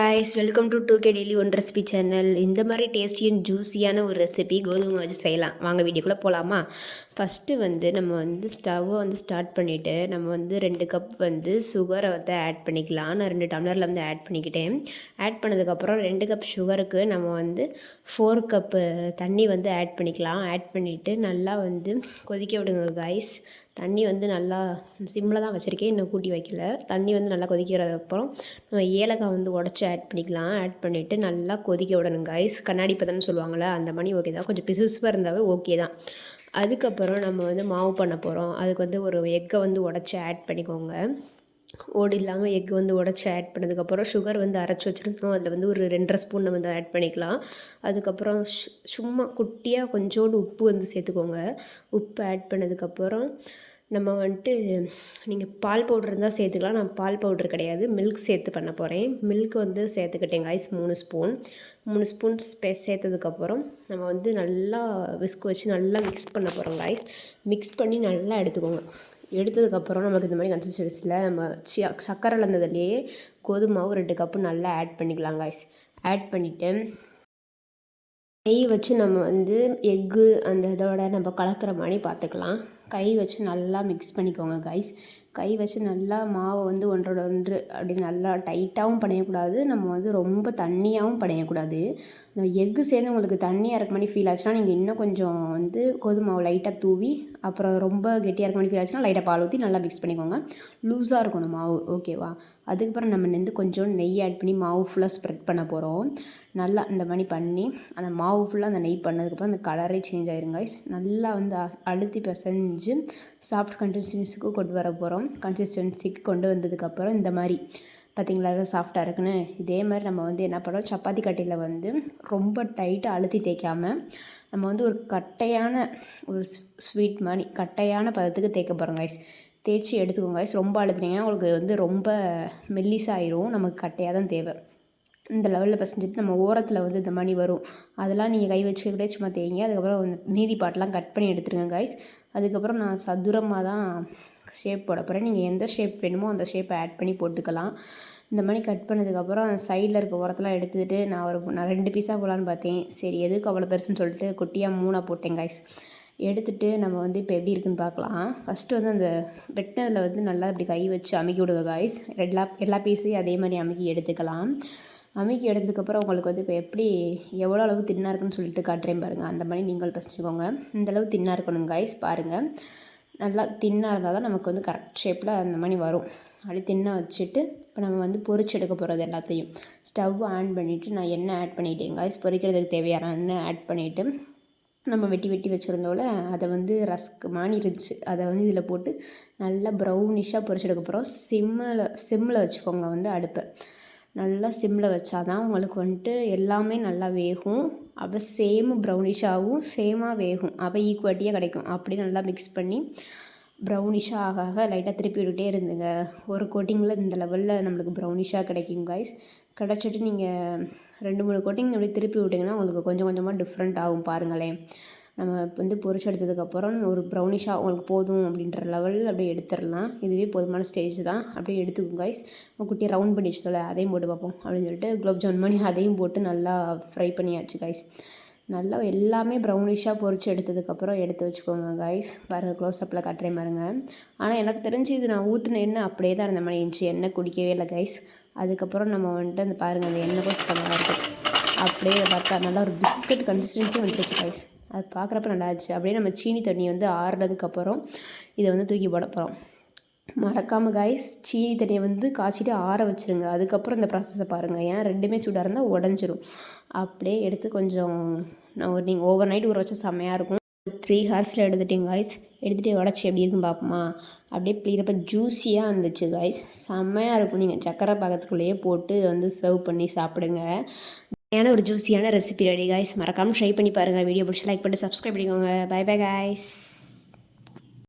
Hi welcome to two K daily one recipe channel இந்த மாதிரி tasty and ஜூஸியான ஒரு recipe கோதுமை வச்சு செய்யலாம். வாங்க வீடியோக்குள்ளே போகலாமா ஃபஸ்ட்டு வந்து நம்ம வந்து ஸ்டவ்வை வந்து ஸ்டார்ட் பண்ணிவிட்டு நம்ம வந்து ரெண்டு கப் வந்து சுகரை வந்து ஆட் பண்ணிக்கலாம். நான் ரெண்டு டம்ளரில் வந்து ஆட் பண்ணிக்கிட்டேன். ஆட் பண்ணதுக்கப்புறம் ரெண்டு கப் சுகருக்கு நம்ம வந்து ஃபோர் கப்பு தண்ணி வந்து ஆட் பண்ணிக்கலாம். ஆட் பண்ணிவிட்டு நல்லா வந்து கொதிக்க விடுங்க காய்ஸ் தண்ணி வந்து நல்லா சிம்மில் தான் வச்சுருக்கேன் இன்னும் கூட்டி வைக்கல. தண்ணி வந்து நல்லா கொதிக்கிறதுக்கப்புறம் நம்ம ஏலக்காய் வந்து உடச்சி ஆட் பண்ணிக்கலாம். ஆட் பண்ணிவிட்டு நல்லா கொதிக்க விடணும் கைஸ் கண்ணாடி பதம்னு சொல்லுவாங்கள்ல அந்த மணி ஓகே தான். கொஞ்சம் பிசுபிசுப்பாக இருந்தாவே ஓகே தான். அதுக்கப்புறம் நம்ம வந்து மாவு பண்ண போகிறோம் அதுக்கு வந்து ஒரு எக்கை வந்து உடச்சி ஆட் பண்ணிக்கோங்க. ஓடு இல்லாமல் எக் வந்து உடச்சி ஆட் பண்ணதுக்கப்புறம் சுகர் வந்து அரைச்சி வச்சுருந்தோம். அதில் வந்து ஒரு ரெண்டரை ஸ்பூன் வந்து ஆட் பண்ணிக்கலாம். அதுக்கப்புறம் சும்மா குட்டியாக கொஞ்சோண்டு உப்பு வந்து சேர்த்துக்கோங்க. உப்பு ஆட் பண்ணதுக்கப்புறம் நம்ம வந்துட்டு நீங்கள் பால் பவுடர் இருந்தால் சேர்த்துக்கலாம். நான் பால் பவுடர் கிடையாது. மில்க் சேர்த்து பண்ண போகிறேன் மில்க் வந்து சேர்த்துக்கிட்டேன் காய்ஸ் மூணு ஸ்பூன். மூணு ஸ்பூன் பே சேர்த்ததுக்கப்புறம் நம்ம வந்து நல்லா விஸ்க் வச்சு நல்லா மிக்ஸ் பண்ண போகிறோம் காய்ஸ் மிக்ஸ் பண்ணி நல்லா எடுத்துக்கோங்க. எடுத்ததுக்கப்புறம் நமக்கு இந்த மாதிரி கன்சிஸ்டன்சியில் நம்ம சி சக்கரை இழந்ததுலேயே கோதுமாவும் ரெண்டு கப்பு நல்லா ஆட் பண்ணிக்கலாம் காய்ஸ் ஆட் பண்ணிவிட்டு நெய் வச்சு நம்ம வந்து எக்கு அந்த இதோட நம்ம கலக்கிற மாதிரி பார்த்துக்கலாம். கை வச்சு நல்லா மிக்ஸ் பண்ணிக்கோங்க கைஸ் கை வச்சு நல்லா மாவை வந்து ஒன்றோட ஒன்று அப்படி நல்லா டைட்டாகவும் படையக்கூடாது நம்ம வந்து ரொம்ப தண்ணியாகவும் படையக்கூடாது இந்த எக்கு சேர்ந்து உங்களுக்கு தண்ணியாக இருக்க மாதிரி ஃபீல் ஆச்சுன்னா நீங்கள் இன்னும் கொஞ்சம் வந்து கோதுமை மாவு லைட்டாக தூவி அப்புறம் ரொம்ப கெட்டியாக இருக்க மாதிரி ஃபீல் ஆச்சுன்னா லைட்டாக பால் ஊற்றி நல்லா மிக்ஸ் பண்ணிக்கோங்க. லூஸாக இருக்கணும் மாவு ஓகேவா அதுக்கப்புறம் நம்ம வந்து கொஞ்சம் நெய் ஆட் பண்ணி மாவு ஃபுல்லாக ஸ்ப்ரெட் பண்ண போகிறோம் நல்லா இந்த மாதிரி பண்ணி அந்த மாவு ஃபுல்லாக அந்த நெய் பண்ணதுக்கப்புறம் அந்த கலரே சேஞ்ச் ஆயிரும் கைஸ் நல்லா வந்து அழுத்தி பிசைஞ்சு சாஃப்ட் கன்சிஸ்டன்சிக்கு கொண்டு வர போகிறோம் கன்சிஸ்டன்சிக்கு கொண்டு வந்ததுக்கப்புறம் இந்த மாதிரி. பார்த்திங்களா எவ்வளோ சாஃப்டாக இருக்குன்னு. இதே மாதிரி நம்ம வந்து என்ன பண்ணுறோம் சப்பாத்தி கட்டையில் வந்து ரொம்ப டைட்டாக அழுத்தி தேய்க்காமல் நம்ம வந்து ஒரு கட்டையான ஒரு ஸ்வீட் மாதிரி கட்டையான பதத்துக்கு தேய்க்க போகிறோம் கைஸ் தேய்ச்சி எடுத்துக்கோங்க கைஸ் ரொம்ப அழுத்துனீங்கன்னா உங்களுக்கு வந்து ரொம்ப மெல்லிசாயிரும் நமக்கு கட்டையாக தான் தேவை. இந்த லெவலில் பசஞ்சிட்டு நம்ம ஓரத்தில் வந்து இந்த மாதிரி வரும். அதெல்லாம் நீங்கள் கை வச்சுக்கிட்டே சும்மா தேய்ங்க. அதுக்கப்புறம் மீதி பாட்டெலாம் கட் பண்ணி எடுத்துருங்க கைஸ் அதுக்கப்புறம் நான் சதுரமாக தான் ஷேப் போட போகிறேன் நீங்கள் எந்த ஷேப் வேணுமோ அந்த ஷேப்பை ஆட் பண்ணி போட்டுக்கலாம். இந்த மாதிரி கட் பண்ணதுக்கப்புறம் சைடில் இருக்க உரத்தெல்லாம் எடுத்துகிட்டு நான் ஒரு நான் ரெண்டு பீஸாக போகலான்னு பார்த்தேன். சரி எதுக்கு அவ்வளோ பெருசுன்னு சொல்லிட்டு குட்டியாக மூணாக போட்டேன் காய்ஸ் எடுத்துகிட்டு நம்ம வந்து இப்போ எப்படி இருக்குன்னு பார்க்கலாம். ஃபஸ்ட்டு வந்து அந்த வெட்டினதில் வந்து நல்லா இப்படி கை வச்சு அமுக்கி விடுங்க காய்ஸ் எல்லா எல்லா பீஸையும் அதே மாதிரி அமுக்கி எடுத்துக்கலாம். அமுக்கி எடுத்ததுக்கப்புறம் உங்களுக்கு வந்து இப்போ எப்படி எவ்வளோ அளவு தின்னாக இருக்குன்னு சொல்லிட்டு காட்டுறேன் பாருங்கள் அந்த மாதிரி நீங்கள் பசிச்சுக்கோங்க இந்தளவு தின்னாக இருக்கணும் கைஸ் பாருங்கள் நல்லா தின்னாக இருந்தால் தான் நமக்கு வந்து கரெக்ட் ஷேப்பில் அந்த மாதிரி வரும். அப்படி தின்னாக வச்சுட்டு இப்போ நம்ம வந்து பொறிச்சு எடுக்க போகிறது எல்லாத்தையும். ஸ்டவ் ஆன் பண்ணிவிட்டு நான் எண்ணெய் ஆட் பண்ணிட்டேன் கைஸ் பொறிக்கிறதுக்கு தேவையான எண்ணெய் ஆட் பண்ணிவிட்டு நம்ம வெட்டி வெட்டி வச்சுருந்தோல அதை வந்து ரஸ்க் மானி இருந்துச்சு அதை வந்து இதில் போட்டு நல்லா ப்ரௌனிஷாக பொறிச்சு எடுக்க போகிறோம் சிம்மில் சிம்மில் வச்சுக்கோங்க வந்து அடுப்பை. நல்லா சிம்மில் வச்சா தான் உங்களுக்கு வந்துட்டு எல்லாமே நல்லா வேகும். அப்போ சேமு ப்ரௌனிஷாகவும் சேமாக வேகும். அப்போ ஈக்குவாலிட்டியாக கிடைக்கும். அப்படி நல்லா மிக்ஸ் பண்ணி ப்ரௌனிஷாக ஆக ஆக லைட்டாக திருப்பி விட்டுட்டே இருந்துங்க. ஒரு கோட்டிங்கில் இந்த லெவலில் நம்மளுக்கு ப்ரௌனிஷாக கிடைக்கும் காய்ஸ் கிடச்சிட்டு நீங்கள் ரெண்டு மூணு கோட்டிங் அப்படி திருப்பி விட்டிங்கன்னா உங்களுக்கு கொஞ்சம் கொஞ்சமாக டிஃப்ரெண்ட் ஆகும் பாருங்களேன். நம்ம வந்து பொரிச்சு எடுத்ததுக்கப்புறம் ஒரு ப்ரௌனிஷாக உங்களுக்கு போதும் அப்படின்ற லெவலில் அப்படியே எடுத்துடலாம். இதுவே போதுமான ஸ்டேஜ் தான். அப்படியே எடுத்துக்கோங்க கைஸ் குட்டி ரவுண்ட் பண்ணி வச்சுட்டோம்ல அதையும் போட்டு பார்ப்போம் அப்படின்னு சொல்லிட்டு குலோப் ஜாமுன் பண்ணி அதையும் போட்டு நல்லா ஃப்ரை பண்ணியாச்சு கைஸ் நல்லா எல்லாமே ப்ரௌனிஷாக பொறிச்சு எடுத்ததுக்கப்புறம் எடுத்து வச்சுக்கோங்க கைஸ் பாருங்கள் க்ளோஸ்அப்பில் காட்டுறேன் பாருங்க. ஆனால் எனக்கு தெரிஞ்சு இது நான் ஊற்றின எண்ணெய் அப்படியே தான் இருந்த மாதிரி இருந்துச்சு. எண்ணெய் குடிக்கவே இல்லை கைஸ் அதுக்கப்புறம் நம்ம வந்துட்டு அந்த பாருங்கள் அந்த எண்ணெய் கொஞ்சம் நல்லா இருக்குது அப்படியே பார்த்தா நல்லா ஒரு பிஸ்கட் கன்சிஸ்டன்சி வந்துடுச்சு கைஸ் அது பார்க்குறப்ப நல்லா இருந்துச்சு அப்படியே நம்ம சீனி தண்ணி வந்து ஆறுனதுக்கப்புறம் இதை வந்து தூக்கி போட போகிறோம் மறக்காமல் காய்ஸ் சீனி தண்ணியை வந்து காய்ச்சிட்டு ஆற வச்சுருங்க. அதுக்கப்புறம் இந்த ப்ராசஸை பாருங்கள் ஏன் ரெண்டுமே சூடாக இருந்தால் உடஞ்சிரும். அப்படியே எடுத்து கொஞ்சம் நான் ஒரு நீங்கள் ஓவர் நைட் ஊற வச்சா செம்மையாக இருக்கும். த்ரீ ஹார்ஸில் எடுத்துட்டேன் காய்ஸ் எடுத்துகிட்டு உடச்சி எப்படி இருக்குன்னு பார்ப்போமா? அப்படியே பிள்ளைகிறப்ப ஜூஸியாக இருந்துச்சு காய்ஸ் செம்மையாக இருக்கும். நீங்கள் சக்கரை பக்கத்துக்குள்ளேயே போட்டு வந்து சர்வ் பண்ணி சாப்பிடுங்க. ஏன்னா ஒரு ஜூஸியான ரெசிபி ரெடி காய்ஸ் மறக்காமல் ட்ரை பண்ணி பாருங்கள் வீடியோ பிடிச்சி லைக் பண்ணி சப்ஸ்கிரைப் பண்ணிக்கோங்க. By by guys